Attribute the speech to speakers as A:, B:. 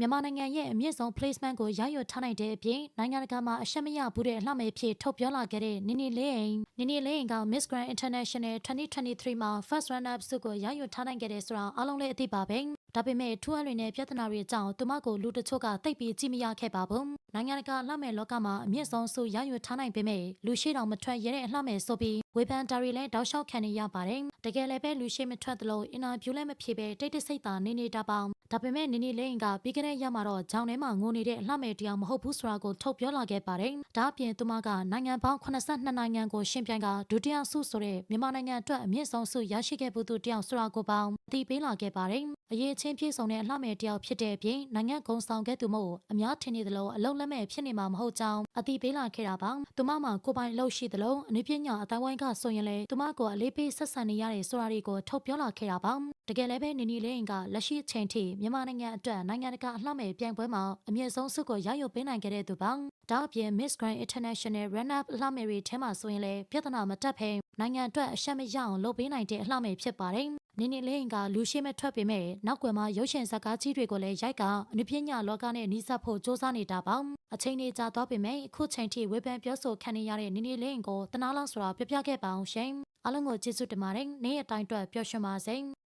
A: မြန်မာနိုင်ငံရဲ့အမြင့်ဆုံး placement ကိုရယူထားနိုင်တဲ့အပြင်နိုင်ငံတကာမှာအရှက်မရဘူးတဲ့အလှမဲ့ဖြစ်ထုတ်ပြောလာခဲ့တဲ့နင်းနေလေးအိမ်နင်းနေလေးအိမ်က Miss Grand International 2023မှာ first runner up ဆုကိုရယူထားနိုင်ခဲ့တဲ့ဆိုတာအားလုံးလည်းအသိပါပဲဒါပေမဲ့ထူးအပ်တွေနဲ့ပြဿနာတွေအကြောင်းသူမကိုလူတချို့ကတိတ်ပြီးကြည့်မရခဲ့ပါဘူးနိုင်ငံတကာအလှမဲ့လောကမှာအမြင့်ဆုံးဆုရယူထားနိုင်ပေမဲ့လူရှိတော်မထွက်ရတဲ့အလှမဲ့ဆိုပြီး ဝေဖန်တာတွေလည်းတောက်လျှောက်ခံနေရပါတယ်တကယ်လည်းပဲလူရှိမထွက်သလိုအင်တာဗျူးလည်းမဖြေပဲတိတ်တဆိတ်သာနေနေတာပေါင်းဒါပေမဲ့နေနေလိန်ကပြီးခဲ့တဲ့ရက်မှာတော့ဂျောင်းထဲမှာငိုနေတဲ့အလှမဲ့တရားမဟုတ်ဘူးဆိုတာကိုထုတ်ပြောလာခဲ့ပါတယ်ဒါအပြင်သူမကနိုင်ငံပေါင်း82နိုင်ငံကိုရှင်ပြိုင်ကဒုတိယဆုဆိုတဲ့မြန်မာနိုင်ငံအတွက်အမြင့်ဆုံးဆုရရှိခဲ့ဘူးသူတယောက်ဆိုတာကိုပေါင်းအသိပေးလာခဲ့ပါတယ်အရေးချင်းပြည့်စုံတဲ့အလှမဲ့တယောက်ဖြစ်တဲ့အပြင်နိုင်ငံကုံဆောင်ခဲ့သူမို့အများထင်နေသလိုအလုံးလက်မဲ့ဖြစ်နေမှာမဟုတ်ကြောင်းအသိပေးလာခဲ့တာပါသူမမှာကိုယ်ပိုင်အလုပ်ရှိသလိုအနည်းပညာအတိုင်းဝိုင်းကဆိုရင်လေသူမကိုအလေးပေးဆက်ဆံနေရတဲ့ဆိုတာတွေကိုထုတ်ပြောလာခဲ့တာပါတကယ်လည်းပဲနေနေလေးကလက်ရှိအချိန်ထိမြန်မာနိုင်ငံအတွက်နိုင်ငံတကာအလှမဲ့ပြိုင်ပွဲမှာအမြင့်ဆုံးဆုကိုရယူပေးနိုင်ခဲ့တဲ့သူပါဒါအပြင် Miss Grand International Run-Up အလှမယ်တွေထဲမှာဆိုရင်လည်းပြဿနာမတက်ဖဲနိုင်ငံအတွက်အရှက်မရအောင်လုပ်ပေးနိုင်တဲ့အလှမယ်ဖြစ်ပါတယ်။ နင်းနေလေးကလူရှိမဲ့ထွက်ပေမဲ့နောက်ွယ်မှာရုပ်ရှင်ဇာတ်ကားကြီးတွေကိုလည်းရိုက်ကအနုပညာလောကနဲ့နှီးစပ်ဖို့စ조사နေတာပါ။အချိန်ကြီးကြာသွားပေမဲ့အခုချိန်ထိဝေဖန်ပြောဆိုခံနေရတဲ့နင်းနေလေးကိုတနာလောက်ဆိုတာပြပြခဲ့ပါအောင်ရှင်။အားလုံးကိုကျေးဇူးတင်ပါတယ်။နေ့ရက်တိုင်းအတွက်ပျော်ရွှင်ပါစေ။